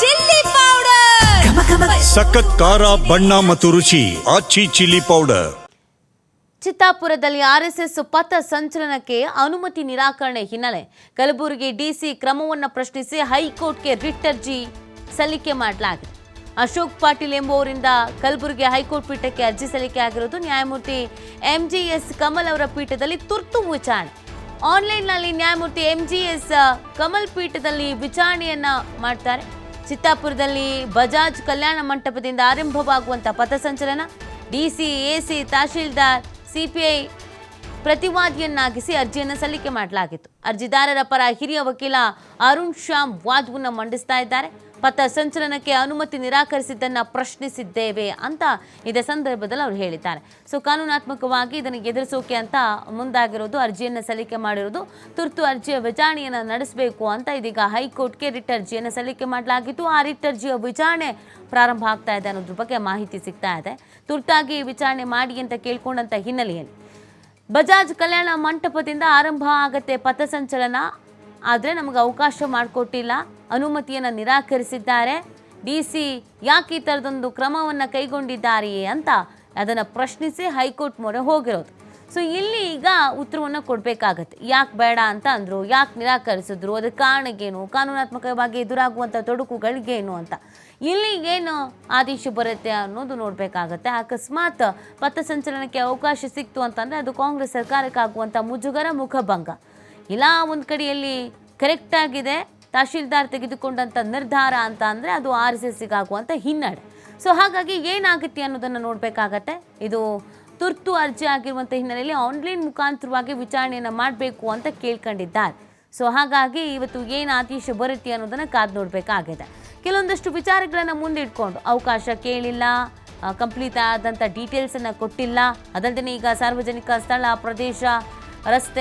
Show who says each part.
Speaker 1: Chilli powder.
Speaker 2: ಸಖತ್ ಖಾರ ಬಣ್ಣ ಮತ್ತು ರುಚಿ ಆಚಿ ಚಿಲ್ಲಿ ಪೌಡರ್.
Speaker 3: ಚಿತ್ತಾಪುರದಲ್ಲಿ ಆರ್ಎಸ್ಎಸ್ ಪಥ ಸಂಚಲನಕ್ಕೆ ಅನುಮತಿ ನಿರಾಕರಣೆ ಹಿನ್ನೆಲೆ ಕಲಬುರಗಿ ಡಿಸಿ ಕ್ರಮವನ್ನು ಪ್ರಶ್ನಿಸಿ ಹೈಕೋರ್ಟ್ಗೆ ರಿಟ್ ಅರ್ಜಿ ಸಲ್ಲಿಕೆ ಮಾಡಲಾಗಿದೆ. ಅಶೋಕ್ ಪಾಟೀಲ್ ಎಂಬುವರಿಂದ ಕಲಬುರಗಿ ಹೈಕೋರ್ಟ್ ಪೀಠಕ್ಕೆ ಅರ್ಜಿ ಸಲ್ಲಿಕೆ ಆಗಿರೋದು ನ್ಯಾಯಮೂರ್ತಿ ಎಂಜಿಎಸ್ ಕಮಲ್ ಅವರ ಪೀಠದಲ್ಲಿ ತುರ್ತು ವಿಚಾರಣೆ. ಆನ್ಲೈನ್ನಲ್ಲಿ ನ್ಯಾಯಮೂರ್ತಿ ಎಂಜಿಎಸ್ ಕಮಲ್ ಪೀಠದಲ್ಲಿ ವಿಚಾರಣೆಯನ್ನ ಮಾಡ್ತಾರೆ. ಚಿತ್ತಾಪುರದಲ್ಲಿ ಬಜಾಜ್ ಕಲ್ಯಾಣ ಮಂಟಪದಿಂದ ಆರಂಭವಾಗುವಂತ ಪಥಸಂಚಲನ ಡಿಸಿ ಎಸಿ ತಹಶೀಲ್ದಾರ್, ಸಿಪಿಐ ಪ್ರತಿವಾದಿಯನ್ನಾಗಿಸಿ ಅರ್ಜಿಯನ್ನು ಸಲ್ಲಿಕೆ ಮಾಡಲಾಗಿತ್ತು. ಅರ್ಜಿದಾರರ ಪರ ಹಿರಿಯ ವಕೀಲ ಅರುಣ್ ಶ್ಯಾಮ್ ವಾದವನ್ನು ಮಂಡಿಸ್ತಾ ಇದ್ದಾರೆ. ಪಥ ಸಂಚಲನಕ್ಕೆ ಅನುಮತಿ ನಿರಾಕರಿಸಿದ್ದನ್ನ ಪ್ರಶ್ನಿಸಿದ್ದೇವೆ ಅಂತ ಇದೇ ಸಂದರ್ಭದಲ್ಲಿ ಅವರು ಹೇಳಿದ್ದಾರೆ. ಸೊ, ಕಾನೂನಾತ್ಮಕವಾಗಿ ಇದನ್ನು ಎದುರಿಸೋಕೆ ಅಂತ ಮುಂದಾಗಿರೋದು, ಅರ್ಜಿಯನ್ನು ಸಲ್ಲಿಕೆ ಮಾಡಿರೋದು, ತುರ್ತು ಅರ್ಜಿಯ ವಿಚಾರಣೆಯನ್ನು ನಡೆಸಬೇಕು ಅಂತ ಇದೀಗ ಹೈಕೋರ್ಟ್ಗೆ ರಿಟ್ ಅರ್ಜಿಯನ್ನು ಸಲ್ಲಿಕೆ ಮಾಡಲಾಗಿತ್ತು ಆ ರಿಟ್ ಅರ್ಜಿಯ ವಿಚಾರಣೆ ಪ್ರಾರಂಭ ಆಗ್ತಾ ಇದೆ ಅನ್ನೋದ್ರ ಬಗ್ಗೆ ಮಾಹಿತಿ ಸಿಗ್ತಾ ಇದೆ. ತುರ್ತಾಗಿ ವಿಚಾರಣೆ ಮಾಡಿ ಅಂತ ಕೇಳ್ಕೊಂಡಂಥ ಹಿನ್ನೆಲೆಯಲ್ಲಿ ಬಜಾಜ್ ಕಲ್ಯಾಣ ಮಂಟಪದಿಂದ ಆರಂಭ ಆಗತ್ತೆ ಪಥಸಂಚಲನ ಆದರೆ ನಮಗೆ ಅವಕಾಶ ಮಾಡಿಕೊಟ್ಟಿಲ್ಲ. ಅನುಮತಿಯನ್ನು ನಿರಾಕರಿಸಿದ್ದಾರೆ. ಡಿ ಸಿ ಯಾಕೆ ಈ ಥರದೊಂದು ಕ್ರಮವನ್ನು ಕೈಗೊಂಡಿದ್ದಾರೆಯೇ ಅಂತ ಅದನ್ನು ಪ್ರಶ್ನಿಸಿ ಹೈಕೋರ್ಟ್ ಮೊರೆ ಹೋಗಿರೋದು. ಸೊ ಇಲ್ಲಿ ಈಗ ಉತ್ತರವನ್ನು ಕೊಡಬೇಕಾಗತ್ತೆ. ಯಾಕೆ ಬೇಡ ಅಂತ ಅಂದರು, ಯಾಕೆ ನಿರಾಕರಿಸಿದ್ರು ಅದಕ್ಕೆ ಕಾರಣಕ್ಕೇನು, ಕಾನೂನಾತ್ಮಕವಾಗಿ ಎದುರಾಗುವಂಥ ತೊಡಕುಗಳಿಗೇನು ಅಂತ. ಇಲ್ಲಿ ಏನು ಆದೇಶ ಬರುತ್ತೆ ಅನ್ನೋದು ನೋಡಬೇಕಾಗತ್ತೆ. ಅಕಸ್ಮಾತ್ ಪಥಸಂಚಲನಕ್ಕೆ ಅವಕಾಶ ಸಿಕ್ತು ಅಂತಂದರೆ ಅದು ಕಾಂಗ್ರೆಸ್ ಸರ್ಕಾರಕ್ಕಾಗುವಂಥ ಮುಜುಗರ ಮುಖಭಂಗ. ಇಲ್ಲ, ಒಂದು ಕಡೆಯಲ್ಲಿ ಕರೆಕ್ಟ್ ಆಗಿದೆ, ತಹಶೀಲ್ದಾರ್ ತೆಗೆದುಕೊಂಡಂಥ ನಿರ್ಧಾರ ಅಂತ ಅಂದರೆ ಅದು ಆರ್ ಎಸ್ ಎಸ್ಸಿಗೆ ಆಗುವಂಥ ಹಿನ್ನಡೆ. ಸೊ ಹಾಗಾಗಿ ಏನಾಗುತ್ತೆ ಅನ್ನೋದನ್ನು ನೋಡಬೇಕಾಗತ್ತೆ. ಇದು ತುರ್ತು ಅರ್ಜಿ ಆಗಿರುವಂಥ ಹಿನ್ನೆಲೆಯಲ್ಲಿ ಆನ್ಲೈನ್ ಮುಖಾಂತರವಾಗಿ ವಿಚಾರಣೆಯನ್ನು ಮಾಡಬೇಕು ಅಂತ ಕೇಳ್ಕೊಂಡಿದ್ದಾರೆ. ಸೊ ಹಾಗಾಗಿ ಇವತ್ತು ಏನು ಆದೇಶ ಬರುತ್ತೆ ಅನ್ನೋದನ್ನು ಕಾದು ನೋಡಬೇಕಾಗಿದೆ. ಕೆಲವೊಂದಷ್ಟು ವಿಚಾರಗಳನ್ನು ಮುಂದಿಟ್ಕೊಂಡು ಅವಕಾಶ ಕೇಳಿಲ್ಲ ಕಂಪ್ಲೀಟ್ ಆದಂಥ ಡೀಟೇಲ್ಸನ್ನು ಕೊಟ್ಟಿಲ್ಲ. ಅದಲ್ಲದೆ ಈಗ ಸಾರ್ವಜನಿಕ ಸ್ಥಳ, ಪ್ರದೇಶ, ರಸ್ತೆ